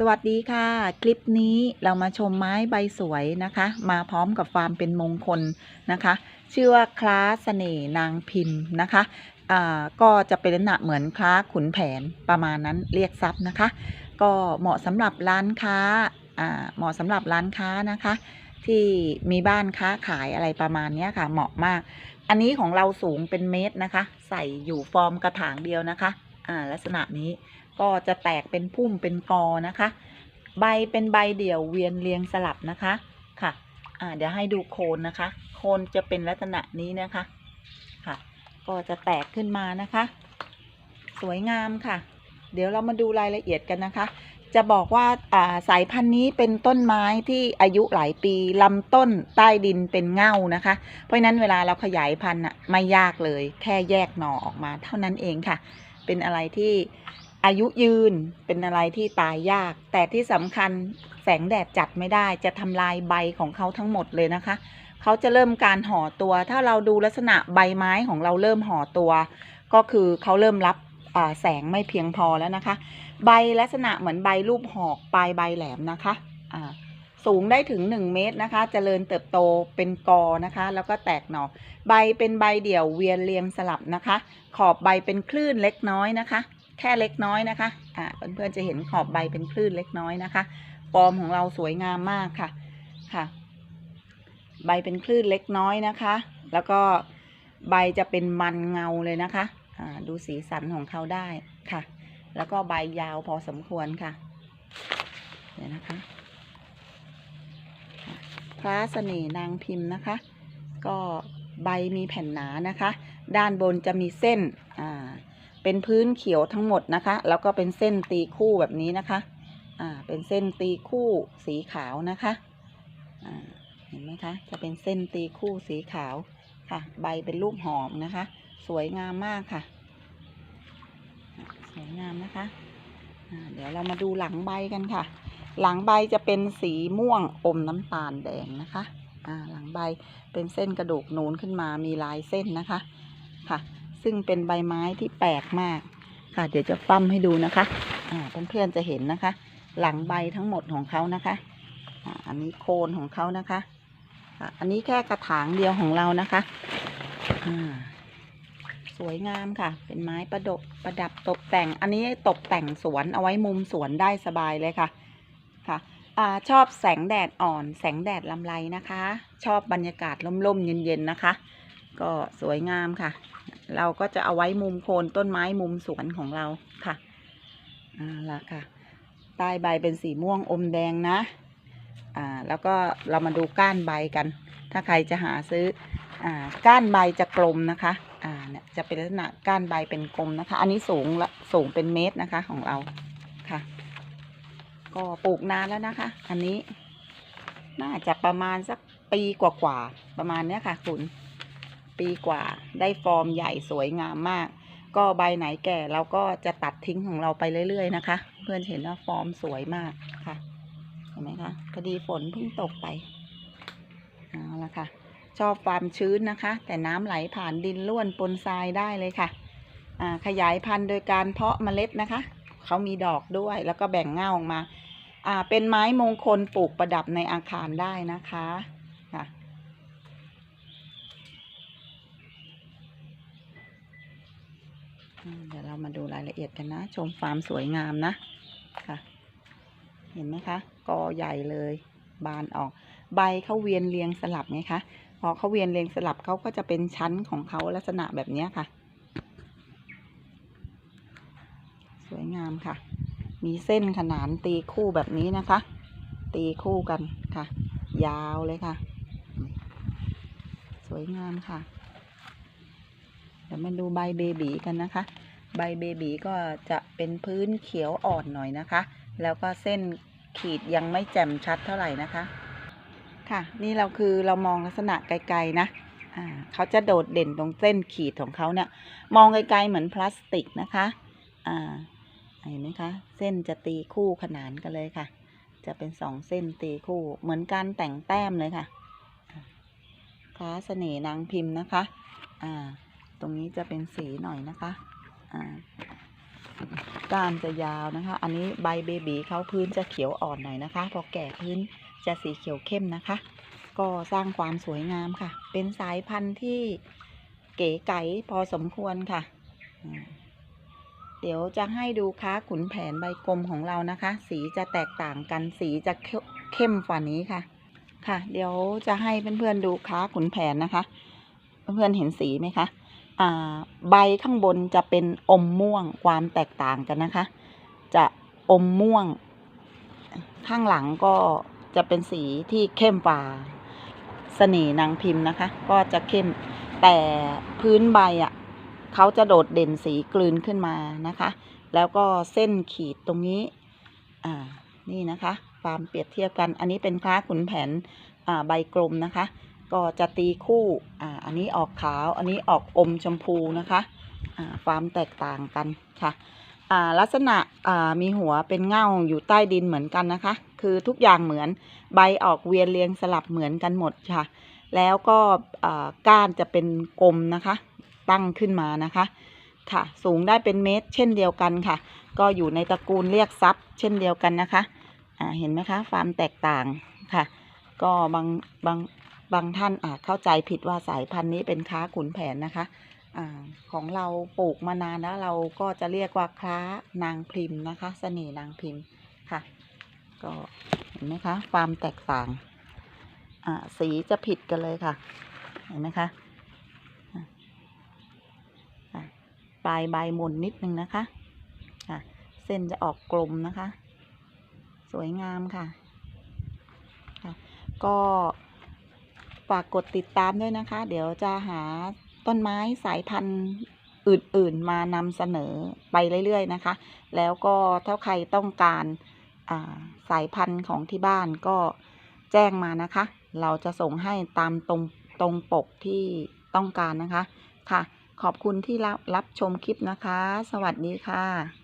สวัสดีค่ะ คลิปนี้เรามาชมไม้ใบสวยนะคะ มาพร้อมกับความเป็นมงคลนะคะ ชื่อว่าคล้าเสน่ห์นางพิมพ์นะคะอ่าก็จะเป็นลักษณะเหมือนคล้าขุนแผนประมาณนั้นเรียกทรัพย์นะคะ ก็เหมาะสำหรับร้านค้าอ่าเหมาะสำหรับร้านค้านะคะ ที่มีบ้านค้าขายอะไรประมาณนี้ค่ะ เหมาะมาก อันนี้ของเราสูงเป็นเมตรนะคะ ใส่อยู่ฟอร์มกระถางเดียวนะคะ อ่าลักษณะนี้ก็จะแตกเป็นพุ่มเป็นกอนะคะ ใบเป็นใบเดี่ยวเวียนเรียงสลับนะคะค่ะอ่าเดี๋ยวให้ดูโคนนะคะ โคนจะเป็นลักษณะนี้นะคะค่ะ ก็จะแตกขึ้นมานะคะ สวยงามค่ะ เดี๋ยวเรามาดูรายละเอียดกันนะคะ จะบอกว่าอ่าสายพันธุ์นี้เป็นต้นไม้ที่อายุหลายปีลำต้นใต้ดินเป็นเง่านะคะ เพราะนั้นเวลาเราขยายพันธุ์อะไม่ยากเลย แค่แยกหน่อออกมาเท่านั้นเองค่ะ เป็นอะไรที่อายุยืนเป็นอะไรที่ตายยาก แต่ที่สำคัญแสงแดดจัดไม่ได้จะทำลายใบของเขาทั้งหมดเลยนะคะ เขาจะเริ่มการห่อตัว ถ้าเราดูลักษณะใบไม้ของเราเริ่มห่อตัว ก็คือเขาเริ่มรับแสงไม่เพียงพอแล้วนะคะ ใบลักษณะเหมือนใบรูปหอกปลายใบแหลมนะคะอ่า สูงได้ถึง 1 เมตรนะคะเจริญเติบโตเป็นกอนะคะ แล้วก็แตกหน่อ ใบเป็นใบเดี่ยวเวียนเรียงสลับนะคะ ขอบใบเป็นคลื่นเล็กน้อยนะคะ แค่เล็กน้อยนะคะอ่าเพื่อนๆจะเห็นขอบใบเป็นคลื่นเล็กน้อยนะคะฟอมของเราสวยงามมากค่ะค่ะ ใบเป็นคลื่นเล็กน้อยนะคะ แล้วก็ใบจะเป็นมันเงาเลยนะคะอ่าดูสีสันของเขาได้ค่ะ แล้วก็ใบยาวพอสมควรค่ะเดี๋ยวนะคะ พระเสน่ห์นางพิมพ์นะคะ ก็ใบมีแผ่นหนานะคะ ด้านบนจะมีเส้นอ่าเป็นพื้นเขียวทั้งหมดนะคะ แล้วก็เป็นเส้นตีคู่แบบนี้นะคะอ่าเป็นเส้นตีคู่สีขาวนะคะอ่าเห็นไหมคะ จะเป็นเส้นตีคู่สีขาวค่ะ ใบเป็นรูปหอมนะคะ สวยงามมากค่ะ สวยงามนะคะเดี๋ยวเรามาดูหลังใบกันค่ะ หลังใบจะเป็นสีม่วงอมน้ำตาลแดงนะคะอ่าหลังใบเป็นเส้นกระดูกนูนขึ้นมามีลายเส้นนะคะค่ะ ซึ่งเป็นใบไม้ที่แปลกมากค่ะ เดี๋ยวจะปั้มให้ดูนะคะอ่าเพื่อนๆจะเห็นนะคะ หลังใบทั้งหมดของเขานะคะอ่าอันนี้โคนของเขานะคะค่ะอันนี้แค่กระถางเดียวของเรานะคะอ่าสวยงามค่ะ เป็นไม้ประดบประดับตกแต่ง อันนี้ตกแต่งสวนเอาไว้มุมสวนได้สบายเลยค่ะ ค่ะอชอบแสงแดดอ่อน แสงแดดลำไรนะคะ ชอบบรรยากาศร่มๆ เย็นๆนะคะ ก็สวยงามค่ะ เราก็จะเอาไว้มุมโคนต้นไม้มุมสวนของเราค่ะอ่าละค่ะใต้ใบเป็นสีม่วงอมแดงนะอ่าแล้วก็เรามาดูก้านใบกัน ถ้าใครจะหาซื้ออ่าก้านใบจะกลมนะคะอ่าเนี่ยจะเป็นลักษณะก้านใบเป็นกลมนะคะ อันนี้สูงละสูงเป็นเมตรนะคะของเราค่ะ ก็ปลูกนานแล้วนะคะ อันนี้ น่าจะประมาณสักปีกว่าๆประมาณเนี้ยค่ะ คุณ ปีกว่า ได้ฟอร์มใหญ่สวยงามมาก ก็ใบไหนแก่เราก็จะตัดทิ้งของเราไปเรื่อย ๆ นะคะ เพื่อนเห็นว่าฟอร์มสวยมากค่ะ เห็นไหมคะพอดีฝนเพิ่งตกไปเอาละค่ะ ชอบความชื้นนะคะ แต่น้ำไหลผ่านดินล้วนปนทรายได้เลยค่ะขยายพันธุ์โดยการเพาะเมล็ดนะคะ เขามีดอกด้วย แล้วก็แบ่งเง่าออกมา อ่า เป็นไม้มงคลปลูกประดับในอาคารได้นะคะค่ะเดี๋ยวเรามาดูรายละเอียดกันนะ ชมความสวยงามนะค่ะ เห็นไหมคะ กอใหญ่เลย บานออก ใบเขาเวียนเรียงสลับไงคะ พอเขาเวียนเรียงสลับเขาก็จะเป็นชั้นของเขาลักษณะแบบนี้ค่ะ สวยงามค่ะ มีเส้นขนานตีคู่แบบนี้นะคะ ตีคู่กันค่ะ ยาวเลยค่ะ สวยงามค่ะ เดี๋ยวมาดูใบเบบีกันนะคะ ใบเบบีก็จะเป็นพื้นเขียวอ่อนหน่อยนะคะ แล้วก็เส้นขีดยังไม่แจ่มชัดเท่าไหร่นะคะ ค่ะ นี่เราคือเรามองลักษณะไกลๆนะอ่าเขาจะโดดเด่นตรงเส้นขีดของเขาเนี่ย มองไกลๆเหมือนพลาสติกนะคะ อ่า เห็นไหมคะ เส้นจะตีคู่ขนานกันเลยค่ะ จะเป็นสองเส้นตีคู่เหมือนการแต่งแต้มเลยค่ะค้าเสน่ห์นางพิมพ์นะคะ อ่า ตรงนี้จะเป็นสีหน่อยนะคะ อ่าก้านจะยาวนะคะ อันนี้ใบเบบีเขาพื้นจะเขียวอ่อนหน่อยนะคะ พอแก่พื้นจะสีเขียวเข้มนะคะ ก็สร้างความสวยงามค่ะ เป็นสายพันธุ์ที่เก๋ไก๋พอสมควรค่ะอืม เดี๋ยวจะให้ดูค้าขุนแผนใบกลมของเรานะคะ สีจะแตกต่างกันสีจะเข้มกว่านี้ค่ะ ค่ะ เดี๋ยวจะให้เพื่อนๆดูค้าขุนแผนนะคะ เพื่อนๆเห็นสีไหมคะอ่าใบข้างบนจะเป็นอมม่วงความแตกต่างกันนะคะ จะอมม่วง ข้างหลังก็จะเป็นสีที่เข้มกว่าเสน่ห์นางพิมพ์นะคะ ก็จะเข้มแต่พื้นใบอะ่ะ เขาจะโดดเด่นสีกลืนขึ้นมานะคะ แล้วก็เส้นขีดตรงนี้ อ่า นี่นะคะ ความเปรียบเทียบกัน อันนี้เป็นคล้าขุนแผน อ่า ใบกลมนะคะ ก็จะตีคู่ อ่า อันนี้ออกขาว อันนี้ออกอมชมพูนะคะ อ่า ความแตกต่างกันค่ะ อ่า ลักษณะ อ่า มีหัวเป็นเง่าอยู่ใต้ดินเหมือนกันนะคะ คือทุกอย่างเหมือน ใบออกเวียนเรียงสลับเหมือนกันหมดค่ะ แล้วก็ อ่า ก้านจะเป็นกลมนะคะ ตั้งขึ้นมานะคะค่ะ สูงได้เป็นเมตร เช่นเดียวกันค่ะ ก็อยู่ในตระกูลเรียกทรัพย์ เช่นเดียวกันนะคะอ่าเห็นไหมคะความแตกต่างค่ะ ก็บางบางบางท่านอาจเข้าใจผิดว่าสายพันธุ์นี้เป็นค้าขุนแผนนะคะอ่าของเราปลูกมานานแล้วเราก็จะเรียกว่าคล้านางพิมพ์นะคะเสน่นางพิมพ์ค่ะ ก็เห็นไหมคะความแตกต่างอ่าสีจะผิดกันเลยค่ะ เห็นไหมคะอะป ลายใบหมุนนิดนึงนะคะอะเส้นจะออกกลมนะคะ สวยงามค่ะค่ะ ก็ฝากกดติดตามด้วยนะคะ เดี๋ยวจะหาต้นไม้สายพันธุ์อื่นๆมานำเสนอไปเรื่อยๆนะคะ แล้วก็ถ้าใครต้องการาสายพันธุ์ของที่บ้านก็แจ้งมานะคะ เราจะส่งให้ตามตรงตรงปกที่ต้องการนะคะค่ะ ขอบคุณที่รับรบชมคลิปนะคะ สวัสดีค่ะ